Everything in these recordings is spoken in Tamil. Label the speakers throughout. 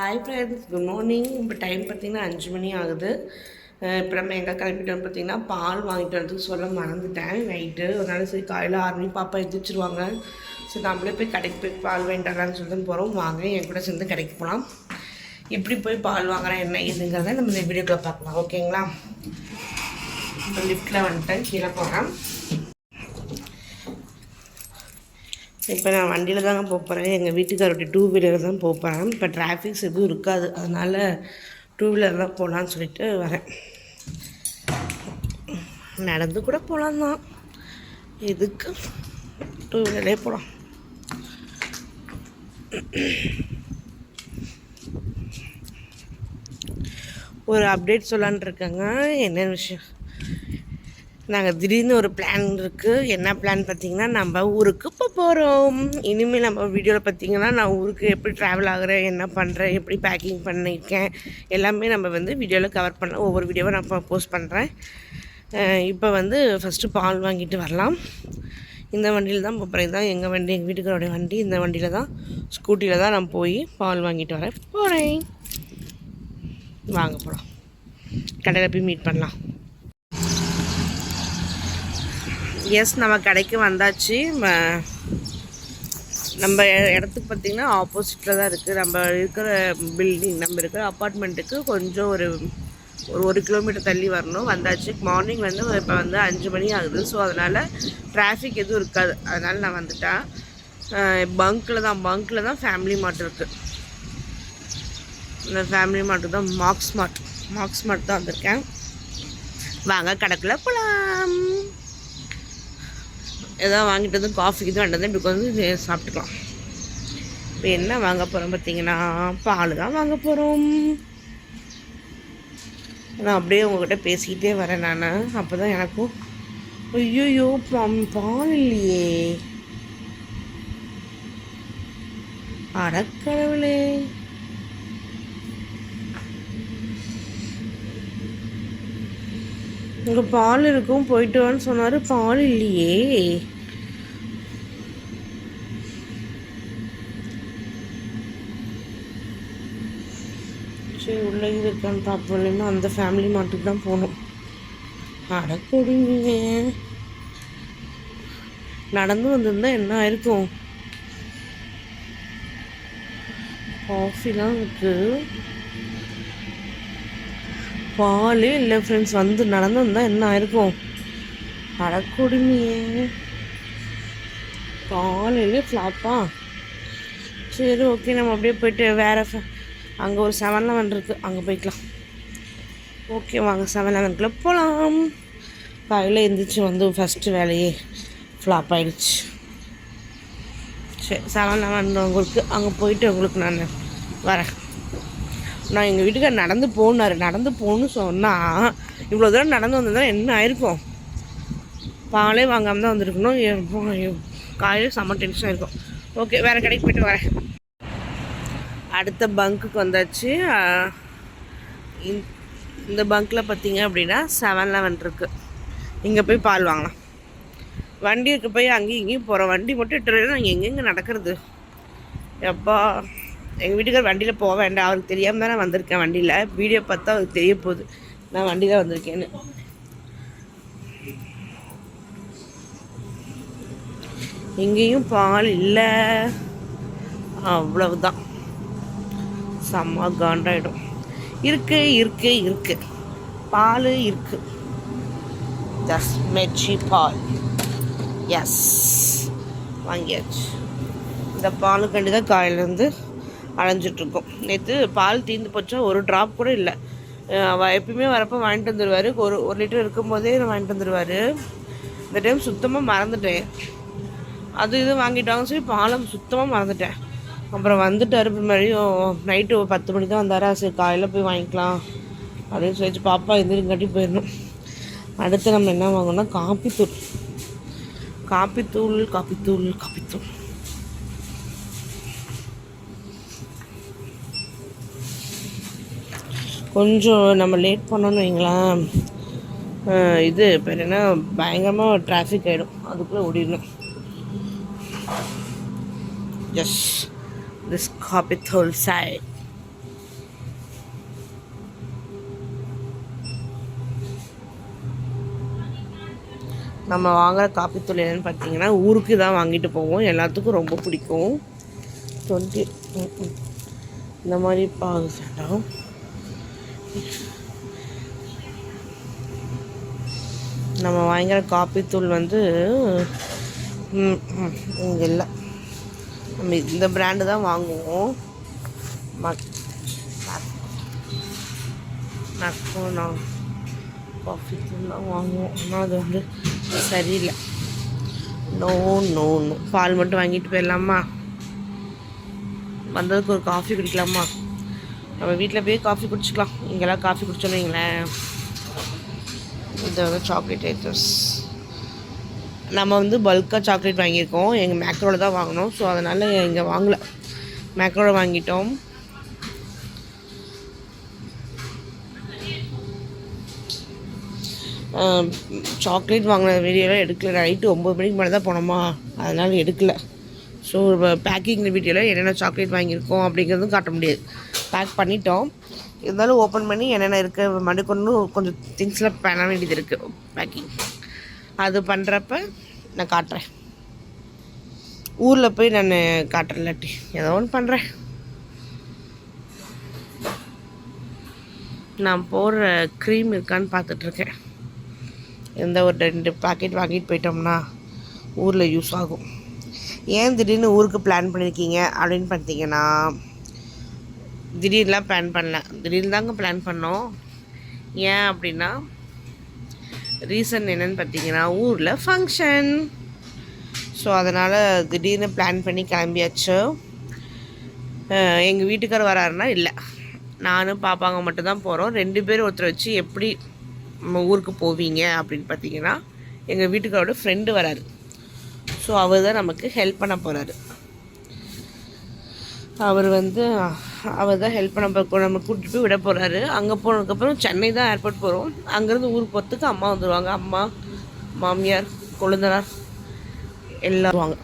Speaker 1: ஹாய் ஃப்ரெண்ட்ஸ் குட் மார்னிங் இப்போ டைம் பார்த்தீங்கன்னா அஞ்சு மணி ஆகுது. இப்போ நம்ம எங்கே கிளம்பிட்டோம் பார்த்தீங்கன்னா பால் வாங்கிட்டு வரதுக்கு சொல்ல மறந்துட்டேன். நைட்டு ஒரு நாள் சரி காலையில் ஆறு மணி பாப்பா எந்திரிச்சிருவாங்க. சரி நம்மளே போய் கடைக்கு போய் பால் வேண்டாம்னு சொல்லிட்டு போகிறோம் வாங்க என் கூட சேர்ந்து கடைக்கு போகலாம் எப்படி போய் பால் வாங்குறேன் என்ன இதுங்கிறத நம்ம இந்த வீடியோக்குள்ளே பார்க்கலாம். ஓகேங்களா இப்போ லிஃப்ட்டில் வந்துட்டேன் கீழே போகிறேன் இப்போ நான் வண்டியில் தாங்க போக போகிறேன் எங்கள் வீட்டுக்காரோட டூ வீலர் தான் போக போகிறேன் இப்போ டிராஃபிக்ஸ் எதுவும் இருக்காது. அதனால் டூ வீலர் தான் போகலான்னு சொல்லிட்டு வரேன். நடந்து கூட போகலாம் தான். எதுக்கு? டூ வீலரே போகலாம். ஒரு அப்டேட் சொல்லான் இருக்கேங்க. என்ன விஷயம்? நாங்கள் திடீர்னு ஒரு பிளான் இருக்குது என்ன பிளான் பார்த்தீங்கன்னா நம்ம ஊருக்கு இப்போ போகிறோம் இனிமேல் நம்ம வீடியோவில் பார்த்தீங்கன்னா நான் ஊருக்கு எப்படி ட்ராவல் ஆகுறேன் என்ன பண்ணுறேன் எப்படி பேக்கிங் பண்ணியிருக்கேன் எல்லாமே நம்ம வந்து வீடியோவில் கவர் பண்ண ஒவ்வொரு வீடியோவை நான் இப்போ போஸ்ட் பண்ணுறேன் இப்போ வந்து ஃபஸ்ட்டு பால் வாங்கிட்டு வரலாம். இந்த வண்டியில் தான் போகிறேன் தான் எங்கள் வண்டி எங்கள் வீட்டுக்காரோடைய வண்டி இந்த வண்டியில் தான் ஸ்கூட்டியில் தான் நான் போய் பால் வாங்கிட்டு வரேன் போகிறேன் வாங்க போகலாம் கடையில் போய் மீட் பண்ணலாம். எஸ் நம்ம கடைக்கு வந்தாச்சு. ம- நம்ம இடத்துக்கு பார்த்திங்கன்னா ஆப்போசிட்டில் தான் இருக்குது நம்ம இருக்கிற பில்டிங் நம்ம இருக்கிற அப்பார்ட்மெண்ட்டுக்கு கொஞ்சம் ஒரு ஒரு ஒரு கிலோமீட்டர் தள்ளி வரணும். வந்தாச்சு. மார்னிங் வந்து இப்போ வந்து அஞ்சு மணி ஆகுது. ஸோ அதனால் டிராஃபிக் எதுவும் இருக்காது. அதனால் நான் வந்துட்டேன். பங்க்கில் தான் பங்க்கில் தான் ஃபேமிலி மார்ட் இருக்குது இந்த ஃபேமிலி மார்ட்டு தான் மார்க்ஸ் மார்ட் மார்க்ஸ் மார்ட் தான் வந்திருக்கேன். வாங்க கடைக்குள்ளே போகலாம் எதாவது வாங்கிட்டு வந்து காஃபி இது வேண்டது இப்படி வந்து சாப்பிட்டுக்கலாம். இப்போ என்ன வாங்க போகிறோம் பார்த்தீங்கன்னா பால் தான் வாங்க போகிறோம் நான் அப்படியே உங்ககிட்ட பேசிக்கிட்டே வரேன் நான். அப்போ தான் எனக்கும் ஐயோயோ பால் இல்லையே. அடக்கடவுளே. இங்கே பால் இருக்கும் போயிட்டு வான்னு சொன்னார். பால் இல்லையே. சரி உள்ளே இருக்கான்னு பார்ப்போம் இல்லைன்னா அந்த ஃபேமிலி மாட்டுக்கு தான் போகணும். அடக்கொடிங்க நடந்து வந்திருந்தா என்ன ஆயிருக்கும்? காஃபிலாம் இருக்குது பாலே இல்லை ஃப்ரெண்ட்ஸ் வந்து நடந்து வந்தால் என்ன ஆயிருக்கும்? அடக்குடுமையே. காலையிலே ஃப்ளாப்பா சரி ஓகே நம்ம அப்படியே போயிட்டு வேறு அங்கே ஒரு செவன் லெவன் இருக்குது அங்கே போய்க்கலாம். ஓகே வாங்க. செவன் லெவனுக்குள்ளே போகலாம் காலையில் எழுந்திரிச்சு வந்து ஃபஸ்ட்டு வேலையே ஃப்ளாப் ஆகிடுச்சு சரி செவன் லெவன் உங்களுக்கு அங்கே போயிட்டு உங்களுக்கு நான் வரேன். நான் எங்கள் வீட்டுக்கார் நடந்து போனார். நடந்து போகணும்னு சொன்னால் இவ்வளோ தூரம் நடந்து வந்திருந்தா என்ன ஆயிருக்கும்? பாலே வாங்காமல் தான் வந்திருக்கணும். காலையில் செம்ம டென்ஷன் இருக்கும். ஓகே வேறு கடைக்கு போயிட்டு வரேன். அடுத்த பங்க்குக்கு வந்தாச்சு. இந்த- இந்த பங்க்கில் பார்த்தீங்க அப்படின்னா செவன் லெவன் இருக்குது இங்கே போய் பால் வாங்கலாம். வண்டி இருக்க போய் அங்கேயும் இங்கேயும் போகிறோம் வண்டி மட்டும் இட்டு நாங்கள் எங்கெங்கே நடக்கிறது? எப்பா எங்கள் வீட்டுக்கார் வண்டியில் போக வேண்டாம். அவருக்கு தெரியாமல் தானே வந்திருக்கேன் வண்டியில். வீடியோ பார்த்தா அவருக்கு தெரிய போகுது. நான் வண்டியில் வந்திருக்கேன்னு. எங்கேயும் பால் இல்லை. அவ்வளவுதான். செம்ம காண்டாயிடும். இருக்கு இருக்கு இருக்கு. பால் இருக்கு. ஜஸ்ட் மெச்சி பால் எஸ் வாங்கியாச்சு. இந்த பாலுக்கண்டி தான் காயிலேருந்து அலைஞ்சிட்ருக்கோம் நேற்று பால் தீர்ந்து போச்சா ஒரு ட்ராப் கூட இல்லை. எப்பயுமே வரப்போ வாங்கிட்டு வந்துடுவார் ஒரு ஒரு லிட்டர் இருக்கும்போதே வாங்கிட்டு வந்துடுவார் இந்த டைம் சுத்தமாக மறந்துட்டேன். அது இது வாங்கிட்டாங்க சரி பாலம் சுத்தமாக மறந்துட்டேன். அப்புறம் வந்துட்டார் மறுபடியும் நைட்டு பத்து மணிக்கு தான் வந்தாரா? சரி காலையில் போய் வாங்கிக்கலாம். அப்படின்னு சொல்லிச்சு பாப்பா எந்திரிங்காட்டி போயிடணும். அடுத்து நம்ம என்ன வாங்கணும்னா காப்பித்தூள். காப்பித்தூள் காப்பித்தூள் காப்பித்தூள். கொஞ்சம் நம்ம லேட் பண்ணோன்னு வைங்களேன். இது பேர் என்ன பயங்கரமாக டிராஃபிக் ஆகிடும் அதுக்குள்ளே ஓடிடணும். எஸ் திஸ் காபி தோல் சாய் நம்ம வாங்குகிற காப்பித்தூள் என்னென்னு பார்த்தீங்கன்னா ஊருக்கு தான் வாங்கிட்டு போவோம். எல்லாத்துக்கும் ரொம்ப பிடிக்கும். டுவெண்ட்டி இந்த மாதிரி பாகு வேண்டாம் நம்ம வாங்கிற காப்பி தூள் வந்து இங்கே இல்லை. நம்ம இந்த பிராண்டு தான் வாங்குவோம். மக் மக்கோனா காஃபி தூள்லாம் வாங்குவோம். ஆனால் அது வந்து சரியில்லை. நோ நோ நோ பால் மட்டும் வாங்கிட்டு போயிடலாமா? வந்ததுக்கு ஒரு காஃபி குடிக்கலாமா? நம்ம வீட்டில் போய் காஃபி குடிச்சிக்கலாம். இங்கெல்லாம் காஃபி குடிச்சோன்னு வைங்களேன். இது வந்து சாக்லேட் ஐட்டம்ஸ் நம்ம வந்து பல்காக சாக்லேட் வாங்கியிருக்கோம். எங்கள் மேக்ரோவில் தான் வாங்கினோம் ஸோ அதனால் இங்கே வாங்கலை. மேக்ரோவில் வாங்கிட்டோம். சாக்லேட் வாங்கின வீடியோலாம் எடுக்கல. நைட்டு ஒம்பது மணிக்கு மேலே தான் போனோமா? அதனால் எடுக்கலை. ஸோ பேக்கிங் வீடியோவில் என்னென்ன சாக்லேட் வாங்கியிருக்கோம் அப்படிங்கிறதும் காட்ட முடியாது. பேக் பண்ணிட்டோம். இருந்தாலும் ஓப்பன் பண்ணி என்னென்ன இருக்குது மறுக்கொண்டு கொஞ்சம் திங்ஸ்லாம் பண்ண வேண்டியது இருக்குது பேக்கிங் அது பண்ணுறப்ப நான் காட்டுறேன். ஊரில் போய் நான் காட்டுறேன் இல்லாட்டி. ஏதோ ஒன்று பண்ணுறேன் நான் போடுற க்ரீம் இருக்கான்னு பார்த்துட்ருக்கேன். எந்த ஒரு ரெண்டு பாக்கெட் வாங்கிட்டு போயிட்டோம்னா ஊரில் யூஸ் ஆகும். ஏன் திடீர்னு ஊருக்கு பிளான் பண்ணியிருக்கீங்க அப்படின்னு பார்த்தீங்கன்னா திடீர்லாம் பிளான் பண்ணல. திடீர்னு தாங்க பிளான் பண்ணோம். ஏன் அப்படின்னா ரீசன் என்னன்னு பார்த்தீங்கன்னா ஊரில் ஃபங்க்ஷன் ஸோ அதனால் திடீர்னு பிளான் பண்ணி கிளம்பியாச்சு. எங்கள் வீட்டுக்கார் வராருன்னா இல்லை. நானும் பாப்பாங்க மட்டும்தான் போகிறோம் ரெண்டு பேரும் ஒருத்தர் வச்சு எப்படி நம்ம ஊருக்கு போவீங்க அப்படின்னு பார்த்தீங்கன்னா எங்கள் வீட்டுக்காரோட ஃப்ரெண்டு வராரு. ஸோ அவர் தான் நமக்கு ஹெல்ப் பண்ண போகிறாரு அவர் வந்து அவர் தான் ஹெல்ப் பண்ண போ நம்ம கூட்டிகிட்டு போய் விட போகிறாரு அங்கே போனதுக்கப்புறம் சென்னை தான் ஏர்போர்ட் போகிறோம் அங்கேருந்து ஊருக்கு போகிறதுக்கு அம்மா வந்துடுவாங்க அம்மா மாமியார் கொழுந்தனார் எல்லாம் வாங்க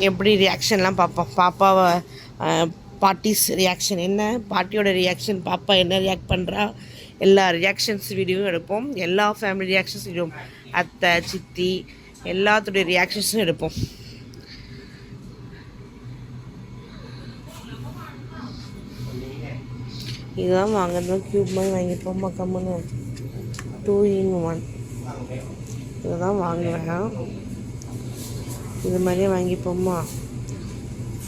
Speaker 1: எப்படி ரியாக்ஷன்லாம் பார்ப்போம். பாப்பாவை பாட்டிஸ் ரியாக்ஷன் என்ன? பாட்டியோட ரியாக்ஷன் பாப்பா என்ன ரியாக்ட் பண்ணுறா எல்லா ரியாக்ஷன்ஸ் வீடியோவும் எடுப்போம். எல்லா ஃபேமிலி ரியாக்ஷன்ஸ் வீடியோ அத்தை சித்தி எல்லாத்துடைய ரியாக்ஷன்ஸும் எடுப்போம். இதுதான் வாங்குறது க்யூப் மாதிரி வாங்கிப்போம்மா கம்முன்னு டூ இன் ஒன் இதுதான் வாங்குவேன் இது மாதிரியே வாங்கிப்போம்மா.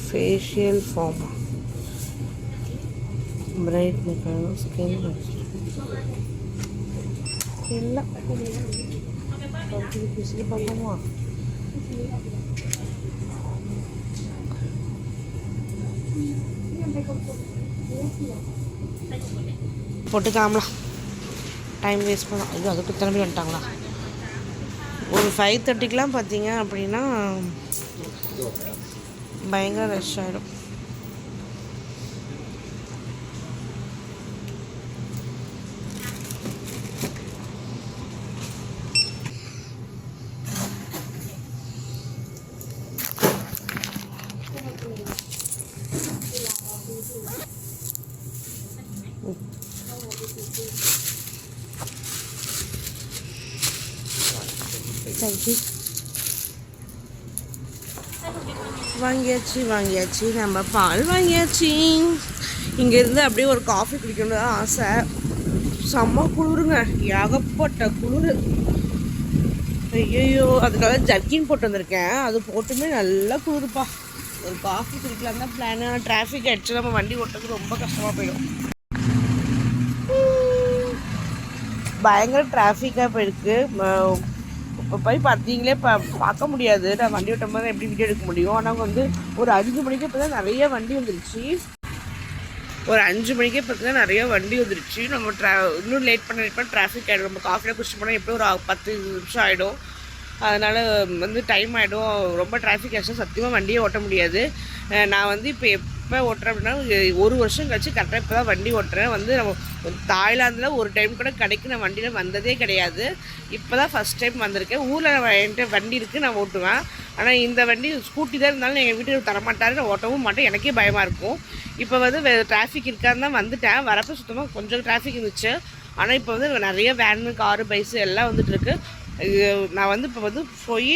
Speaker 1: ஃபேஷியல் ஃபார்மா பிரைட் மேக்கப் ஸ்கின் இல்லை பிசிலி பார்ப்போமா போட்டுக்காமலாம் டைம் வேஸ்ட் பண்ணலாம் ஐயோ அதுக்கு திரும்பி வந்துட்டாங்களா ஒரு ஃபைவ் தேர்ட்டிக்கெலாம் பார்த்தீங்க அப்படின்னா பயங்கர ரஷ் ஆகிடும் தேங்க்யூ வாங்கியாச்சு வாங்கியாச்சு. நம்ம பால் வாங்கியாச்சு. இங்கேருந்து அப்படியே ஒரு காஃபி குடிக்கணும் தான் ஆசை. செம்ம குளிருங்க. ஏகப்பட்ட குளிர். ஐயோ அதுக்காக ஜர்க்கின் போட்டு வந்திருக்கேன். அது போட்டுமே நல்லா குளிருப்பா. ஒரு காஃபி குடிக்கலாம் தான் பிளான் ஆனால் டிராஃபிக் ஆகிடுச்சு நம்ம வண்டி ஓட்டுறது ரொம்ப கஷ்டமாக போயிடும். பயங்கர டிராஃபிக்காக போயிருக்கு. இப்போ போய் பார்த்தீங்களே இப்போ பார்க்க முடியாது. நான் வண்டி ஓட்டும் போது எப்படி வீடியோ எடுக்க முடியும்? ஆனால் வந்து ஒரு அஞ்சு மணிக்கு இப்போ தான் நிறைய வண்டி வந்துருச்சு. ஒரு அஞ்சு மணிக்கே பார்த்தீங்கன்னா நிறைய வண்டி வந்துருச்சு. நம்ம ட்ரா இன்னும் லேட் பண்ண லேட் பண்ண டிராஃபிக் ஆகிடும் நம்ம காஃபியில் குடிச்சு போனால் எப்படியும் ஒரு பத்து நிமிஷம் ஆகிடும் அதனால் வந்து டைம் ஆகிடும் ரொம்ப டிராஃபிக் ஆச்சு சத்தியமாக வண்டியே ஓட்ட முடியாது. நான் வந்து இப்போ எப்போ ஓட்டுறேன் அப்படின்னா ஒரு வருஷம் கழிச்சு கரெக்டாக இப்போ தான் வண்டி ஓட்டுறேன். வந்து நம்ம தாய்லாந்தில் ஒரு டைம் கூட கிடைக்கு நான் வண்டியில் வந்ததே கிடையாது. இப்போ தான் ஃபஸ்ட் டைம் வந்திருக்கேன். ஊரில் என்கிட்ட வண்டி இருக்குது நான் ஓட்டுவேன். ஆனால் இந்த வண்டி ஸ்கூட்டி தான் இருந்தாலும் எங்கள் வீட்டுக்கு தரமாட்டாரு. நான் ஓட்டவும் மாட்டேன். எனக்கே பயமாக இருக்கும். இப்போ வந்து டிராஃபிக் இருக்கான்னு தான் வந்துட்டேன். வரப்போ சுத்தமாக கொஞ்சம் டிராஃபிக் இருந்துச்சு. ஆனால் இப்போ வந்து நிறைய வேனு காரு பைஸு எல்லாம் வந்துட்டுருக்கு நான் வந்து இப்போ வந்து போய்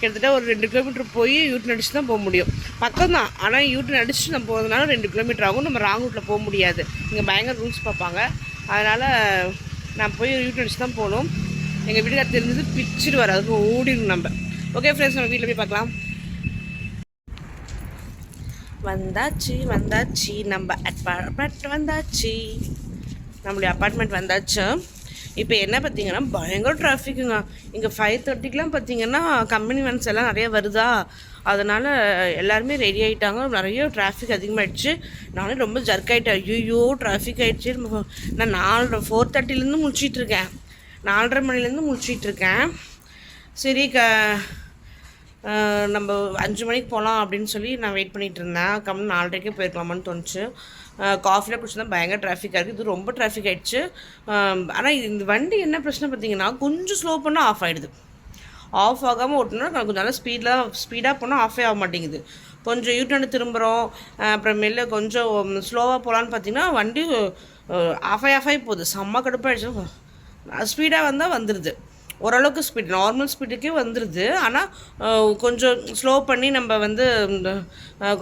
Speaker 1: கிட்டத்தட்ட ஒரு ரெண்டு கிலோமீட்டர் போய் யூட்டன் அடிச்சு தான் போக முடியும். பக்கம் தான் ஆனால் யூட்டன் அடிச்சுட்டு நம்ம போகிறதுனால ரெண்டு கிலோமீட்டர் ஆகும். நம்ம ராங் ரூட்டில் போக முடியாது. இங்கே பயங்கர ரூல்ஸ் பார்ப்பாங்க. அதனால் நான் போய் யூட்டன் அடிச்சு தான் போகணும். எங்கள் வீட்டுக்கார் தெரிஞ்சது பிச்சுட்டு வர அதுக்கு ஓடிடும் நம்ம. ஓகே ஃப்ரெண்ட்ஸ் நம்ம வீட்டில் போய் பார்க்கலாம். வந்தாச்சு வந்தாச்சு. நம்ம அப்பார்ட்மெண்ட் வந்தாச்சு. நம்மளுடைய அப்பார்ட்மெண்ட் வந்தாச்சு. இப்போ என்ன பார்த்தீங்கன்னா பயங்கர டிராஃபிக்குங்க இங்கே ஃபைவ் தேர்ட்டிக்கெலாம் பார்த்தீங்கன்னா கம்பெனி வேன்ஸ் எல்லாம் நிறைய வருதா? அதனால் எல்லாருமே ரெடி ஆகிட்டாங்க நிறைய டிராஃபிக் அதிகமாகிடுச்சு நானே ரொம்ப ஜர்க் ஆகிட்டேன் ஐயோ டிராஃபிக் ஆகிடுச்சு நான் நாலு ஃபோர் தேர்ட்டிலேருந்து முடிச்சிட்டு இருக்கேன். நாலரை மணிலேருந்து முடிச்சிட்டு இருக்கேன். சரி க நம்ம அஞ்சு மணிக்கு போகலாம் அப்படின்னு சொல்லி நான் வெயிட் பண்ணிகிட்டு இருந்தேன். கம்மி நாலரைக்கே போயிருக்கலாமான்னு தோணுச்சு. காஃபியில் குடிச்சிருந்தா பயங்கர டிராஃபிக்காக இருக்குது இது ரொம்ப டிராஃபிக் ஆகிடுச்சு ஆனால் இந்த வண்டி என்ன பிரச்சனை பார்த்தீங்கன்னா கொஞ்சம் ஸ்லோ பண்ணால் ஆஃப் ஆகிடுது ஆஃப் ஆகாமல் ஓட்டணும் கொஞ்சம் நல்லா ஸ்பீடாக ஸ்பீடாக போனால் ஆஃபே ஆக மாட்டேங்குது. கொஞ்சம் யூட்டர்னு திரும்புகிறோம் அப்புறமேல கொஞ்சம் ஸ்லோவாக போகலான்னு பார்த்தீங்கன்னா வண்டி ஆஃப் ஆகி ஆஃப் ஆகி போகுது. செம்ம கடுப்பாகிடுச்சு ஸ்பீடாக வந்தால் வந்துடுது ஓரளவுக்கு ஸ்பீட் நார்மல் ஸ்பீடுக்கே வந்துடுது ஆனால் கொஞ்சம் ஸ்லோ பண்ணி நம்ம வந்து இந்த,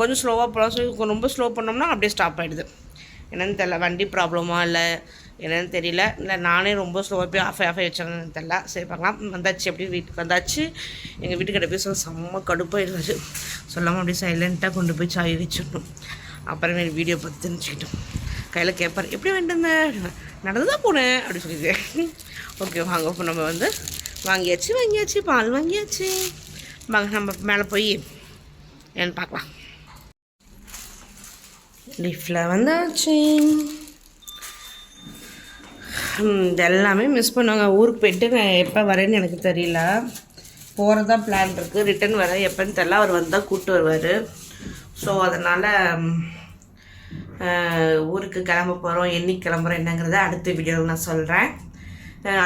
Speaker 1: கொஞ்சம் ஸ்லோவாக போகலாம் சொல்லி ரொம்ப ஸ்லோ பண்ணோம்னா அப்படியே ஸ்டாப் ஆகிடுது என்னென்னு தெரில வண்டி ப்ராப்ளமாக இல்லை என்னன்னு தெரியல. இல்லை நானே ரொம்ப ஸ்லோவாக போய் ஆஃப் ஆஃப் வச்சேன்னு தெரில சரி பார்க்கலாம். வந்தாச்சு எப்படி வீட்டுக்கு வந்தாச்சு. எங்கள் வீட்டுக்கிட்ட போய் சொல்ல செம்ம கடுப்பாயிடுவாரு சொல்லாமல் அப்படியே சைலண்ட்டாக கொண்டு போய் சாய் வச்சிடணும் அப்புறமே வீடியோ பார்த்து தெரிஞ்சுக்கிட்டோம். கையில் கேட்பார் எப்படி வேண்டுங்க நடந்து தான் போனேன் அப்படி சொல்லியிருக்கேன் ஓகே வாங்க. இப்போ நம்ம வந்து வாங்கியாச்சு வாங்கியாச்சு பால் வாங்கியாச்சு. வாங்க நம்ம மேலே போய் என்னன்னு பார்க்கலாம். லிஃப்டில் வந்தாச்சு. இது எல்லாமே மிஸ் பண்ணுவாங்க. ஊருக்கு போயிட்டு நான் எப்போ வரேன்னு எனக்கு தெரியல. போகிறதா பிளான் இருக்குது ரிட்டர்ன் வர எப்போன்னு தெரில அவர் வந்தால் கூப்பிட்டு வருவார். ஸோ அதனால் ஊருக்கு கிளம்ப போகிறோம் என்னைக்கு கிளம்புறோம் என்னங்கிறத அடுத்த வீடியோவில் நான் சொல்கிறேன்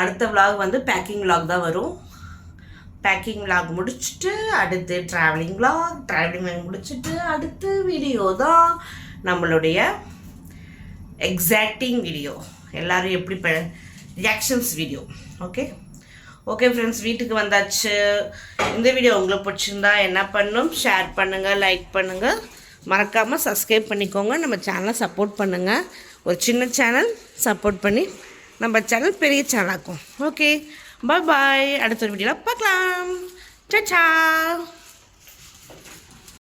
Speaker 1: அடுத்த விலாக் வந்து பேக்கிங் விலாக் தான் வரும். பேக்கிங் விலாக் முடிச்சுட்டு அடுத்து ட்ராவலிங் விலாக் ட்ராவலிங் விலாக் முடிச்சுட்டு அடுத்து வீடியோ தான் நம்மளுடைய எக்ஸாக்டிங் வீடியோ எல்லோரும் எப்படி ப reactions video okay okay friends வீட்டுக்கு வந்தாச்சு. இந்த வீடியோ உங்களுக்கு பிடிச்சிருந்தா என்ன பண்ணும்? ஷேர் பண்ணுங்கள் லைக் பண்ணுங்கள் மறக்காமல் சப்ஸ்கிரைப் பண்ணிக்கோங்க. நம்ம சேனலை சப்போர்ட் பண்ணுங்கள் ஒரு சின்ன சேனல் சப்போர்ட் பண்ணி நம்ம சேனல் பெரிய சேனலாக்கும் ஓகே பாய் பாய் அடுத்த ஒரு வீடியோவில் பார்க்கலாம். சச்சா